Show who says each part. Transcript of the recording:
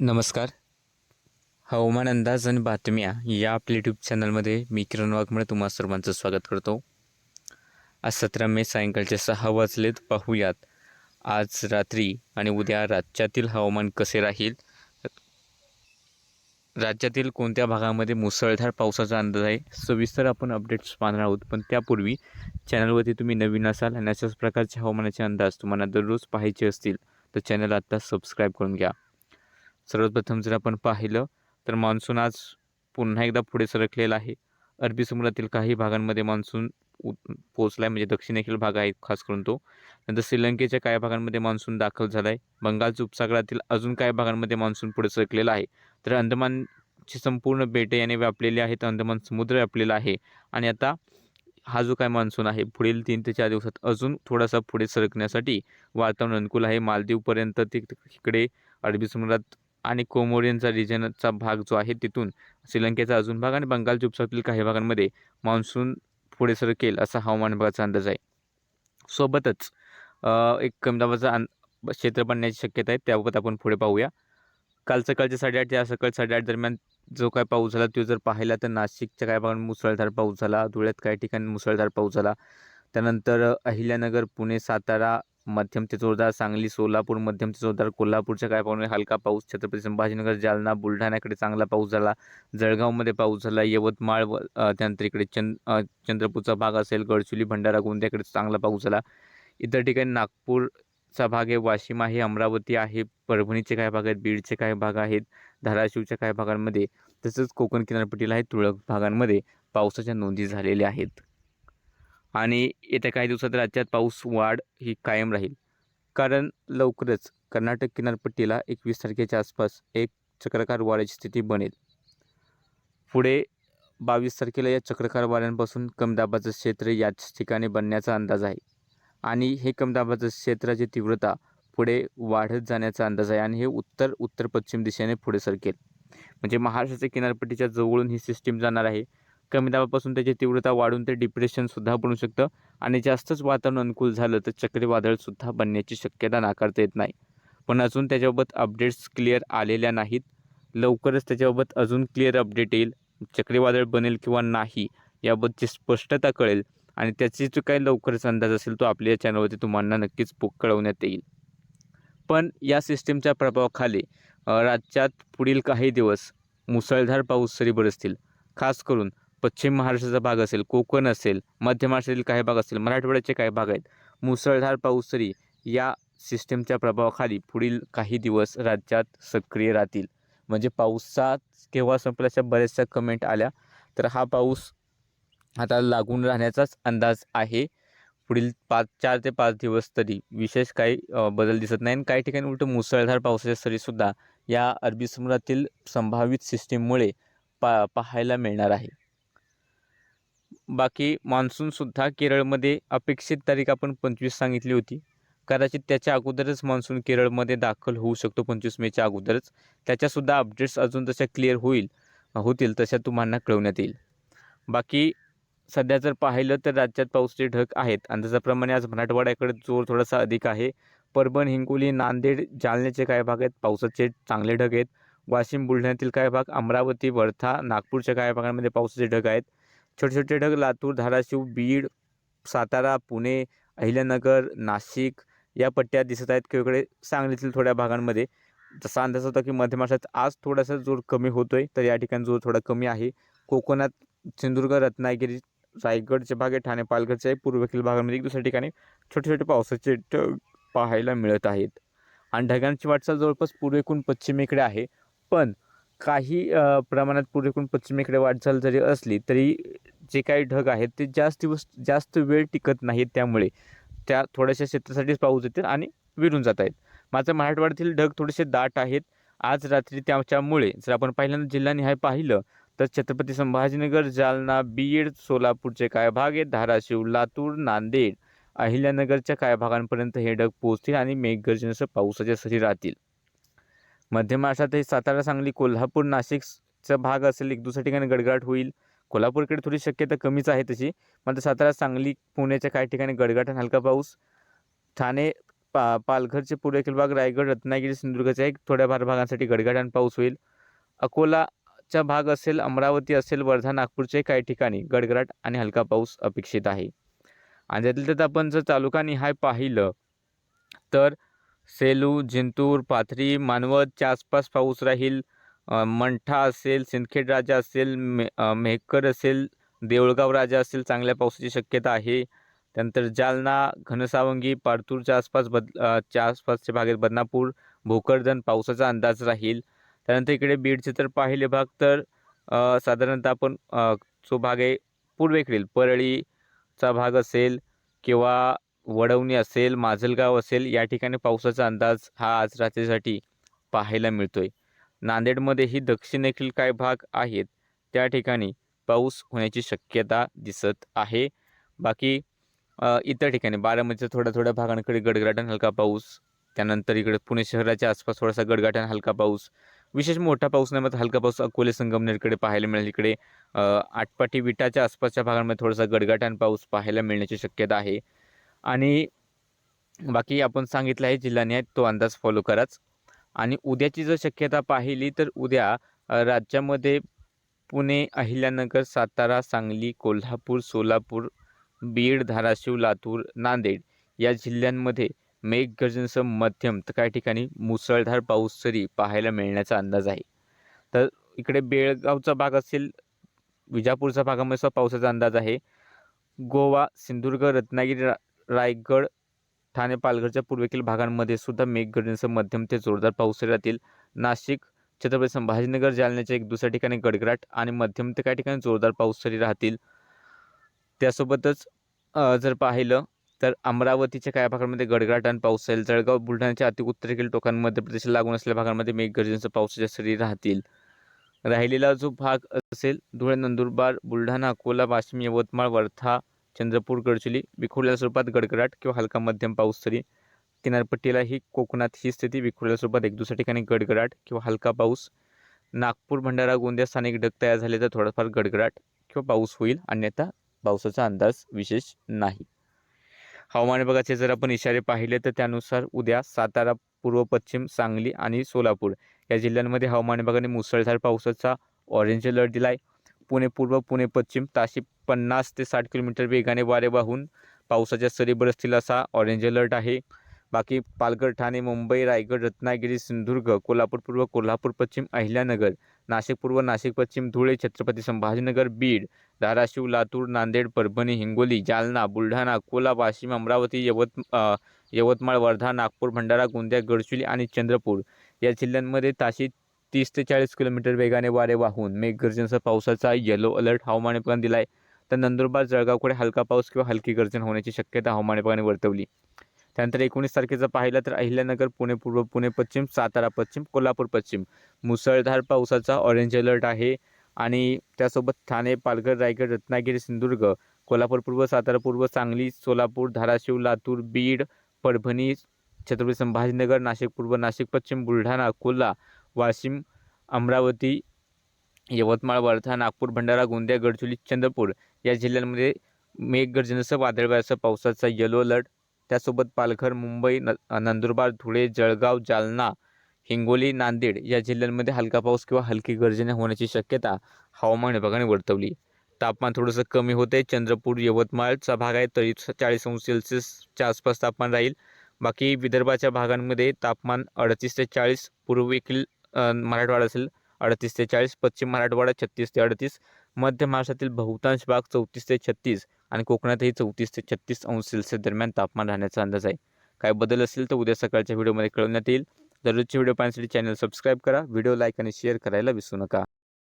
Speaker 1: नमस्कार. हवामान अंदाज आणि बातम्या या आपल्या यूट्यूब चॅनलमध्ये मी किरण वाघमळे तुम्हा सर्वांचं स्वागत करतो. आज सतरा मे सायंकाळचे सहा वाजलेत. पाहूयात. आज रात्री आणि उद्या राज्यातील हवामान कसे राहील? राज्यातील कोणत्या भागामध्ये मुसळधार पावसाचा अंदाज आहे? सविस्तर आपण अपडेट्स पाहणार आहोत. पण त्यापूर्वी चॅनलवरती तुम्ही नवीन असाल आणि अशाच प्रकारचे हवामानाचे अंदाज तुम्हाला दररोज पाहायचे असतील तर चॅनल आत्ता सबस्क्राईब करून घ्या. सर्वप्रथम जर आपण पाहिलं तर मान्सून आज पुन्हा एकदा पुढे सरकलेला आहे. अरबी समुद्रातील काही भागांमध्ये मान्सून उ पोचला आहे म्हणजे दक्षिणेकडील भाग आहे खास करून तो. नंतर श्रीलंकेच्या काही भागांमध्ये मान्सून दाखल झाला आहे बंगालच्या उपसागरातील अजून काही भागांमध्ये मान्सून पुढे सरकलेला आहे. तर अंदमानची संपूर्ण बेटे याने व्यापलेली आहेत अंदमान समुद्र व्यापलेला आहे. आणि आता हा जो काय मान्सून आहे पुढील तीन ते चार दिवसात अजून थोडासा पुढे सरकण्यासाठी वातावरण अनुकूल आहे. मालदीवपर्यंत ते इकडे अरबी समुद्रात आणि कोमोरियनचा रिजनचा भाग जो आहे तिथून श्रीलंकेचा अजून भाग आणि बंगालच्या उपसागरातील काही भागांमध्ये मान्सून पुढे सरकेल असा हवामान विभागाचा अंदाज आहे. सोबतच एक कमी दाबाचा अं क्षेत्र बनण्याची शक्यता आहे त्याबाबत आपण पुढे पाहूया. काल सकाळचे साडेआठ या सकाळ साडेआठ दरम्यान जो काय पाऊस झाला तो जर पाहिला तर नाशिकच्या काही भागात मुसळधार पाऊस झाला धुळ्यात काही ठिकाणी मुसळधार पाऊस झाला. त्यानंतर अहिल्यानगर पुणे सातारा मध्यम ते जोरदार सांगली सोलापूर मध्यम ते जोरदार कोल्हापूरच्या काय पाहुणे हलका पाऊस छत्रपती संभाजीनगर जालना बुलढाण्याकडे चांगला पाऊस झाला. जळगावमध्ये पाऊस झाला. यवतमाळ व त्यानंतर इकडे चंद चंद्रपूरचा भाग असेल गडचुली भंडारा गोंदियाकडे चांगला पाऊस झाला. इतर ठिकाणी नागपूरचा भाग आहे वाशिम आहे अमरावती आहे परभणीचे काही भाग आहेत बीडचे काही भाग आहेत धाराशिवच्या काही भागांमध्ये तसंच कोकण किनारपट्टीला आहे तुरळक भागांमध्ये पावसाच्या नोंदी झालेल्या आहेत. आणि येत्या काही दिवसात राज्यात पाऊस वाढ ही कायम राहील. कारण लवकरच कर्नाटक किनारपट्टीला एकवीस तारखेच्या आसपास एक चक्रकार वाऱ्याची स्थिती बनेल. पुढे बावीस तारखेला या चक्रकार वाऱ्यांपासून कमदाबाचं क्षेत्र याच ठिकाणी बनण्याचा अंदाज आहे. आणि हे कमदाबाचं क्षेत्राची तीव्रता पुढे वाढत जाण्याचा अंदाज आहे आणि हे उत्तर उत्तर पश्चिम दिशेने पुढे सरकेल. म्हणजे महाराष्ट्राच्या किनारपट्टीच्या जवळून ही सिस्टीम जाणार आहे. कमी दाबापासून त्याची तीव्रता वाढून ते डिप्रेशनसुद्धा बनू शकतं. आणि जास्तच वातावरण अनुकूल झालं तर चक्रीवादळसुद्धा बनण्याची शक्यता नाकारता येत नाही. पण अजून त्याच्याबाबत अपडेट्स क्लिअर आलेल्या नाहीत. लवकरच त्याच्याबाबत अजून क्लिअर अपडेट येईल. चक्रीवादळ बनेल किंवा नाही याबद्दलची स्पष्टता कळेल. आणि त्याची जो काही लवकरच अंदाज असेल तो आपल्या चॅनलवरती तुम्हाला नक्कीच कळवण्यात येईल. पण या सिस्टीमच्या प्रभावाखाली राज्यात पुढील काही दिवस मुसळधार पाऊस सरी बरसतील. खास करून पश्चिम महाराष्ट्राचा भाग असेल कोकण असेल मध्य महाराष्ट्रातील काही भाग असेल मराठवाड्याचे काही भाग आहेत. मुसळधार पाऊस तरी या सिस्टीमच्या प्रभावाखाली पुढील काही दिवस राज्यात सक्रिय राहतील. म्हणजे पाऊसात केव्हा संपल्याच्या बऱ्याचशा कमेंट आल्या तर हा पाऊस आता लागून राहण्याचाच अंदाज आहे. पुढील पाच चार ते पाच दिवस तरी विशेष काही बदल दिसत नाही. आणि काही ठिकाणी उलट मुसळधार पावसाच्या सरीसुद्धा या अरबी समुद्रातील संभावित सिस्टीममुळे पा पाहायला मिळणार आहे. बाकी मान्सूनसुद्धा केरळमध्ये अपेक्षित तारीख आपण पंचवीस सांगितली होती. कदाचित त्याच्या अगोदरच मान्सून केरळमध्ये दाखल होऊ शकतो पंचवीस मेच्या अगोदरच. त्याच्यासुद्धा अपडेट्स अजून तशा क्लिअर होईल होतील तशा तुम्हाला कळवण्यात येईल. बाकी सध्या जर पाहिलं तर राज्यात पावसाचे ढग आहेत. अंदाजाप्रमाणे आज मराठवाड्याकडे जोर थोडासा अधिक आहे. परभण हिंगोली नांदेड जालन्याचे काही भाग आहेत. पावसाचे चांगले ढग आहेत. वाशिम बुलढाण्यातील काही भाग अमरावती वर्धा नागपूरच्या काही भागांमध्ये पावसाचे ढग आहेत. छोटे छोटे ढग लातूर धाराशिव बीड सातारा पुणे अहिल्यानगर नाशिक या पट्ट्या दिसत आहेत. किंवा सांगलीतील थोड्या भागांमध्ये. जसा अंदाज होता की मध्य महाराष्ट्रात आज थोडासा जोर कमी होतो आहे तर या ठिकाणी जोर थोडा कमी आहे. कोकणात सिंधुदुर्ग रत्नागिरी रायगडचे भाग आहे ठाणे पालघरचे आहे पूर्वेकडील भागांमध्ये एक दुसऱ्या ठिकाणी छोटे छोटे पावसाचे ढग पाहायला मिळत आहेत. आणि ढगांची वाटचाल जवळपास पूर्वेकडून पश्चिमेकडे आहे. पण काही प्रमाणात पूर्वेकडून पश्चिमेकडे वाटचाल जरी असली तरी जे काही ढग आहेत ते जास्त दिवस जास्त वेळ टिकत नाहीत त्यामुळे. त्या थोड्याशा क्षेत्रासाठीच पाऊस येतील आणि विरून जात आहेत. माझं मराठवाड्यातील ढग थोडेसे दाट आहेत. आज रात्री त्याच्यामुळे जर आपण पहिल्यांदा जिल्हानिहाय पाहिलं तर छत्रपती संभाजीनगर जालना बीड सोलापूरचे काय भाग आहेत? धाराशिव लातूर नांदेड अहिल्यानगरच्या काय भागांपर्यंत हे ढग पोहोचतील आणि मेघगर्जनेसह पावसाच्या सरी राहतील? मध्य महाराष्ट्रातही सातारा सांगली कोल्हापूर नाशिकचा भाग असेल एक दुसऱ्या ठिकाणी गडगडाट होईल. कोल्हापूरकडे थोडी शक्यता कमीच आहे तशी. मात्र सातारा सांगली पुण्याच्या काही ठिकाणी गडगडाट आणि हलका पाऊस. ठाणे पा पालघरचे पुरेखील भाग रायगड रत्नागिरी सिंधुदुर्गच्या एक थोड्याफार भागांसाठी गडगडान पाऊस होईल. अकोलाचा भाग असेल अमरावती असेल वर्धा नागपूरचे काही ठिकाणी गडगडाट आणि हलका पाऊस अपेक्षित आहे. आणि त्यातल्या त्यात आपण जर तालुकानिहाय पाहिलं तर सेलू जिंतूर पाथरी मानवतच्या आसपास पाऊस राहील. मंठा असेल सिंदखेड राजा असेल मे मेहकर असेल देऊळगाव राजा असेल चांगल्या पावसाची शक्यता आहे. त्यानंतर जालना घनसावंगी पारतूरच्या आसपास बद च्या आसपासच्या भागात बदनापूर भोकरदन पावसाचा अंदाज राहील. त्यानंतर इकडे बीडचे तर पाहिले भाग तर साधारणतः आपण जो भाग आहे पूर्वेकडील परळीचा भाग असेल किंवा वडवणी असेल माजलगाव असेल या ठिकाणी पावसाचा अंदाज हा आज रात्रीसाठी पाहायला मिळतोय. नांदेडमध्येही दक्षिणेकडील काय भाग आहेत? त्या ठिकाणी पाऊस होण्याची शक्यता दिसत आहे. बाकी इतर ठिकाणी बारामतीच्या थोड्या थोड्या भागांकडे गडगडाटण हलका पाऊस त्यानंतर इकडे पुणे शहराच्या आसपास थोडासा गडगडाटन हलका पाऊस विशेष मोठा पाऊस नाही मात्र हलका पाऊस अकोले संगमनेरकडे पाहायला मिळेल. इकडे आटपाटी विटाच्या आसपासच्या भागांमध्ये थोडासा गडगडाटन पाऊस पाहायला मिळण्याची शक्यता आहे. आणि बाकी आपण सांगितलं आहे जिल्ह्याने तो अंदाज फॉलो कराच. आणि उद्याची जर शक्यता पाहिली तर उद्या राज्यामध्ये पुणे अहिल्यानगर सातारा सांगली कोल्हापूर सोलापूर बीड धाराशिव लातूर नांदेड या जिल्ह्यांमध्ये मेघगर्जनेसह मध्यम तर काही ठिकाणी मुसळधार पाऊस तरी पाहायला मिळण्याचा अंदाज आहे. तर इकडे बेळगावचा भाग असेल विजापूरच्या भागामध्ये सुद्धा पावसाचा अंदाज आहे. गोवा सिंधुदुर्ग रत्नागिरी रा रायगड ठाणे पालघरच्या पूर्वेकडील भागांमध्ये सुद्धा मेघगर्जनेसह मध्यम ते जोरदार पाऊस राहतील. नाशिक छत्रपती संभाजीनगर जालन्याच्या एक दुसऱ्या ठिकाणी गडगडाट आणि मध्यम ते काही ठिकाणी जोरदार पाऊस तरी राहतील. त्यासोबतच जर पाहिलं तर अमरावतीच्या काही भागांमध्ये गडगडाट आणि पाऊस राहील जळगाव बुलढाण्याच्या अति उत्तरेकडील टोकांमध्ये मध्य लागून असलेल्या भागांमध्ये मेघगर्जनेसह पावसाच्या सरी राहतील. राहिलेला जो भाग असेल धुळे नंदुरबार बुलढाणा अकोला वाशिम यवतमाळ वर्धा चंद्रपूर गडचिली विखुरलेल्या स्वरूपात गडगडाट किंवा हलका मध्यम पाऊस तरी. किनारपट्टीला ही कोकणात ही स्थिती विखुरलेल्या स्वरूपात एक दुसऱ्या ठिकाणी गडगडाट किंवा हलका पाऊस. नागपूर भंडारा गोंदिया स्थानिक ढग तयार झाले तर थोडाफार गडगडाट किंवा पाऊस होईल अन्यथा पावसाचा अंदाज विशेष नाही. हवामान विभागाचे जर आपण इशारे पाहिले तर त्यानुसार उद्या सातारा पूर्व पश्चिम सांगली आणि सोलापूर या जिल्ह्यांमध्ये हवामान विभागाने मुसळधार पावसाचा ऑरेंज अलर्ट दिला आहे पुणे पूर्व पुणे पश्चिम ताशी पन्नास ते साठ किलोमीटर वेगाने वारे वाहून पावसाच्या सरी बरसतील असा ऑरेंज अलर्ट आहे. बाकी पालघर ठाणे मुंबई रायगड रत्नागिरी सिंधुदुर्ग कोल्हापूर पूर्व कोल्हापूर पश्चिम अहिल्यानगर नाशिक पूर्व नाशिक पश्चिम धुळे छत्रपती संभाजीनगर बीड धाराशिव लातूर नांदेड परभणी हिंगोली जालना बुलढाणा अकोला वाशिम अमरावती यवत यवतमाळ वर्धा नागपूर भंडारा गोंदिया गडचिरोली आणि चंद्रपूर या जिल्ह्यांमध्ये ताशी तीस ते चाळीस किलोमीटर वेगाने वारे वाहून मेघगर्जनेसह पावसाचा येलो अलर्ट हवामान विभागाने दिला आहे तर नंदुरबार जळगावकडे हलका पाऊस किंवा हलकी गर्जन होण्याची शक्यता हवामान विभागाने वर्तवली. त्यानंतर एकोणीस तारखेचं पाहिलं तर अहिल्यानगर पुणे पूर्व पुणे पश्चिम सातारा पश्चिम कोल्हापूर पश्चिम. मुसळधार पावसाचा ऑरेंज अलर्ट आहे आणि त्यासोबत ठाणे पालघर रायगड रत्नागिरी सिंधुदुर्ग कोल्हापूर पूर्व सातारा पूर्व सांगली सोलापूर धाराशिव लातूर बीड परभणी छत्रपती संभाजीनगर नाशिक पूर्व नाशिक पश्चिम बुलढाणा अकोला वाशिम अमरावती यवतमाळ वर्धा नागपूर भंडारा गोंदिया गडचिरोली चंद्रपूर या जिल्ह्यांमध्ये मेघगर्जनेसह वादळव्यासह पावसाचा येलो अलर्ट त्यासोबत पालघर मुंबई न नंदुरबार धुळे जळगाव जालना हिंगोली नांदेड या जिल्ह्यांमध्ये हलका पाऊस किंवा हलकी गर्जने होण्याची शक्यता हवामान विभागाने वर्तवली. तापमान थोडंसं कमी होते चंद्रपूर यवतमाळचा भाग आहे तरी चाळीस अंश सेल्सिअसच्या आसपास तापमान राहील. बाकी विदर्भाच्या भागांमध्ये तापमान अडतीस ते चाळीस पूर्वेकडील मराठवाडा असेल अडतीस ते चाळीस पश्चिम मराठवाडा छत्तीस ते अडतीस मध्य महाराष्ट्रातील बहुतांश भाग चौतीस ते छत्तीस आणि कोकणातही चौतीस ते छत्तीस अंश सेल्सिअस दरम्यान तापमान राहण्याचा अंदाज आहे. काय बदल असेल तर उद्या सकाळच्या व्हिडिओमध्ये कळवण्यात येईल. दररोजचे व्हिडिओ पाहण्यासाठी चॅनल सबस्क्राईब करा व्हिडिओ लाईक आणि शेअर करायला विसरू नका.